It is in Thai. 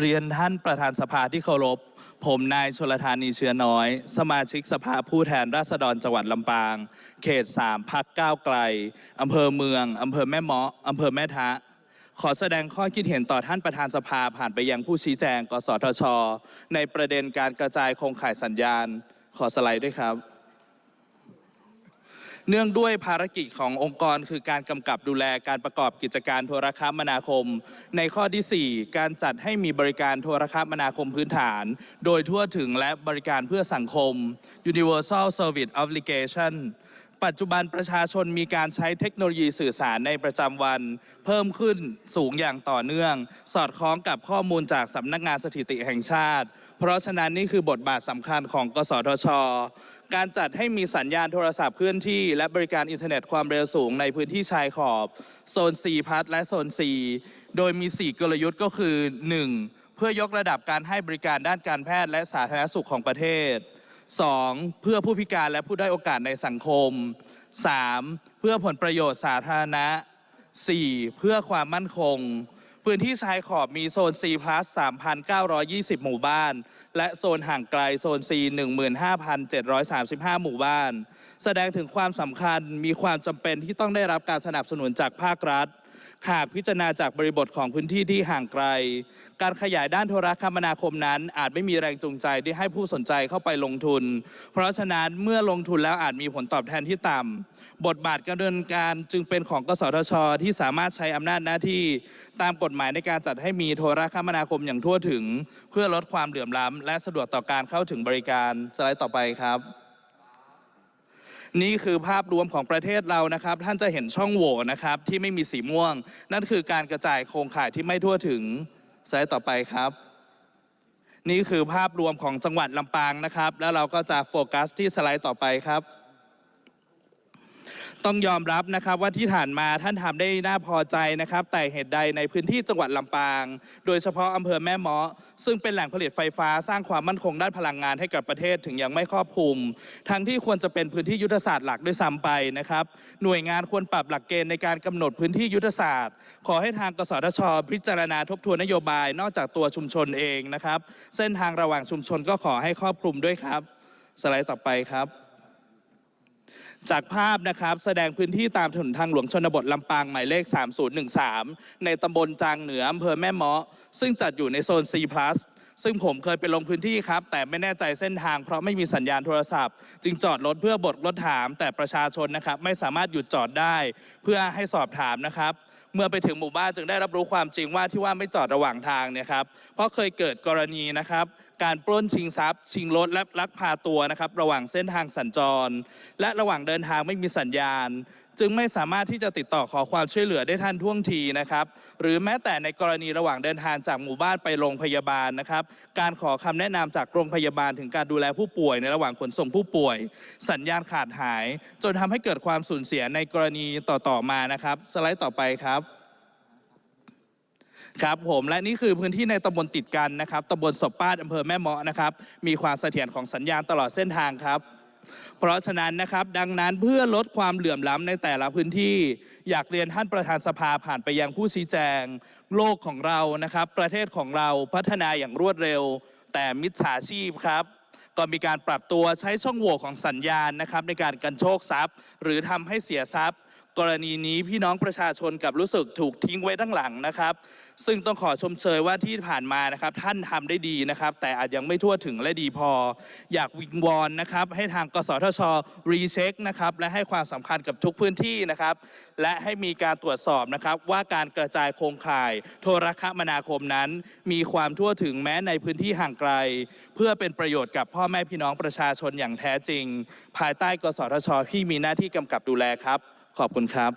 เรียนท่านประธานสภาที่เคารพ ผมนายชลธานีเชื้อน้อย สมาชิกสภาผู้แทนราษฎรจังหวัดลำปาง เขต 3พักก้าวไกลอำเภอเมืองอำเภอแม่เมาะอำเภอแม่ทะ ขอแสดงข้อคิดเห็นต่อท่านประธานสภาผ่านไปยังผู้ชี้แจง กสทช ในประเด็นการกระจายโครงข่ายสัญญาณ ขอสไลด์ด้วยครับ เนื่องด้วยภารกิจขององค์กร คือการกำกับดูแลการประกอบกิจการโทรคมนาคม ในข้อที่ 4 การจัดให้มีบริการโทรคมนาคมพื้นฐาน โดยทั่วถึงและบริการเพื่อสังคม Universal Service Obligation ปัจจุบันประชาชนมีการใช้เทคโนโลยีสื่อสารในประจำวัน เพิ่มขึ้นสูงอย่างต่อเนื่อง สอดคล้องกับข้อมูลจากสำนักงานสถิติแห่งชาติ เพราะฉะนั้นนี่คือบทบาทสำคัญของ กสทช การจัดให้มีสัญญาณโทรศัพท์เคลื่อนที่ และบริการอินเทอร์เน็ตความเร็วสูงในพื้นที่ชายขอบ โซน C พัทและโซน C โดยมี 4 กลยุทธ์ก็คือ 1. เพื่อยกระดับการให้บริการด้านการแพทย์และสาธารณสุขของประเทศ 2. เพื่อผู้พิการและผู้ได้อยโอกาสในสังคม 3. เพื่อผลประโยชน์สาธารณะ 4. เพื่อความมั่นคง พื้นที่ชายขอบมีโซน C+ 3,920 หมู่บ้าน และโซนห่างไกลโซน C 15,735 หมู่บ้าน แสดงถึงความสำคัญมีความจำเป็นที่ต้องได้รับการสนับสนุนจากภาครัฐ หากพิจารณาจากบริบทของพื้นที่ที่ห่างไกล การขยายด้านโทรคมนาคมนั้น อาจไม่มีแรงจูงใจที่ให้ผู้สนใจเข้าไปลงทุน เพราะฉะนั้นเมื่อลงทุนแล้วอาจมีผลตอบแทนที่ต่ำบทบาทการดำเนินการจึงเป็นของกสทช ที่สามารถใช้อำนาจหน้าที่ ตามกฎหมายในการจัดให้มีโทรคมนาคมอย่างทั่วถึง เพื่อลดความเหลื่อมล้ำและสะดวกต่อการเข้าถึงบริการสไลด์ต่อไปครับ นี่คือภาพรวมของประเทศเรานะครับ ท่านจะเห็นช่องโหว่นะครับที่ไม่มีสีม่วง นั่นคือการกระจายโครงข่ายที่ไม่ทั่วถึงสไลด์ต่อไปครับ นี่คือภาพรวมของจังหวัดลำปางนะครับ แล้วเราก็จะโฟกัสที่สไลด์ต่อไปครับ ต้องยอมรับนะครับว่าที่ผ่านมาท่านทำได้น่าพอใจนะครับ แต่เหตุใดในพื้นที่จังหวัดลำปาง โดยเฉพาะอำเภอแม่เมาะซึ่งเป็นแหล่งผลิตไฟฟ้าสร้างความมั่นคงด้านพลังงานให้กับประเทศถึงยังไม่ครอบคลุม ทั้งที่ควรจะเป็นพื้นที่ยุทธศาสตร์หลักด้วยซ้ำไปนะครับ หน่วยงานควรปรับหลักเกณฑ์ในการกำหนดพื้นที่ยุทธศาสตร์ ขอให้ทางกสทช พิจารณาทบทวนนโยบาย นอกจากตัวชุมชนเองนะครับ เส้นทางระหว่างชุมชนก็ขอให้ครอบคลุมด้วยครับ สไลด์ต่อไปครับ จากภาพนะครับแสดงพื้นที่ตามถนนทางหลวงชนบทลำปางหมายเลข 3013 ในตำบลจางเหนืออำเภอแม่เมาะ ซึ่งจัดอยู่ในโซน C+ ซึ่งผมเคยไปลงพื้นที่ครับ แต่ไม่แน่ใจเส้นทางเพราะไม่มีสัญญาณโทรศัพท์ จึงจอดรถเพื่อบดรถถาม แต่ประชาชนนะครับไม่สามารถหยุดจอดได้ เพื่อให้สอบถามนะครับ เมื่อไปถึงหมู่บ้านจึงได้รับรู้ความจริงว่าที่ว่าไม่จอดระหว่างทางเนี่ยครับเพราะเคยเกิดกรณีนะครับ การปล้นชิงทรัพย์ ชิงรถและลักพาตัวนะครับ ระหว่างเส้นทางสัญจร และระหว่างเดินทางไม่มีสัญญาณ จึงไม่สามารถที่จะติดต่อขอความช่วยเหลือได้ทันท่วงทีนะครับ หรือแม้แต่ในกรณีระหว่างเดินทางจากหมู่บ้านไปโรงพยาบาลนะครับ การขอคำแนะนำจากโรงพยาบาลถึงการดูแลผู้ป่วย ในระหว่างขนส่งผู้ป่วย สัญญาณขาดหาย จนทำให้เกิดความสูญเสียในกรณีต่อๆมานะครับ สไลด์ต่อไปครับ ครับผมและนี่คือพื้นที่ในตำบลติดกันนะครับตำบลศพป้าดอำเภอแม่เมาะนะครับ มีความเสถียรของสัญญาณตลอดเส้นทางครับ เพราะฉะนั้นนะครับ ดังนั้นเพื่อลดความเหลื่อมล้ำในแต่ละพื้นที่ อยากเรียนท่านประธานสภาผ่านไปยังผู้ชี้แจง โลกของเรานะครับ ประเทศของเราพัฒนาอย่างรวดเร็ว แต่มิจฉาชีพครับก็มีการปรับตัวใช้ช่องโหว่ของสัญญาณนะครับในการกันโชคทรัพย์ หรือทำให้เสียทรัพย์ กรณีนี้พี่น้องประชาชนกับรู้สึกถูกทิ้งไว้ด้านหลังนะครับ ซึ่งต้องขอชมเชยว่าที่ผ่านมานะครับ ท่านทำได้ดีนะครับ แต่อาจยังไม่ทั่วถึงและดีพอ อยากวิงวอนนะครับ ให้ทางกสทชรีเช็คนะครับและให้ความสำคัญกับทุกพื้นที่นะครับ และให้มีการตรวจสอบนะครับ ว่าการกระจายโครงข่าย โทรคมนาคมนั้น มีความทั่วถึงแม้ในพื้นที่ห่างไกล เพื่อเป็นประโยชน์กับพ่อแม่พี่น้องประชาชนอย่างแท้จริง ภายใต้กสทชที่มีหน้าที่กำกับดูแลครับ ขอบคุณครับ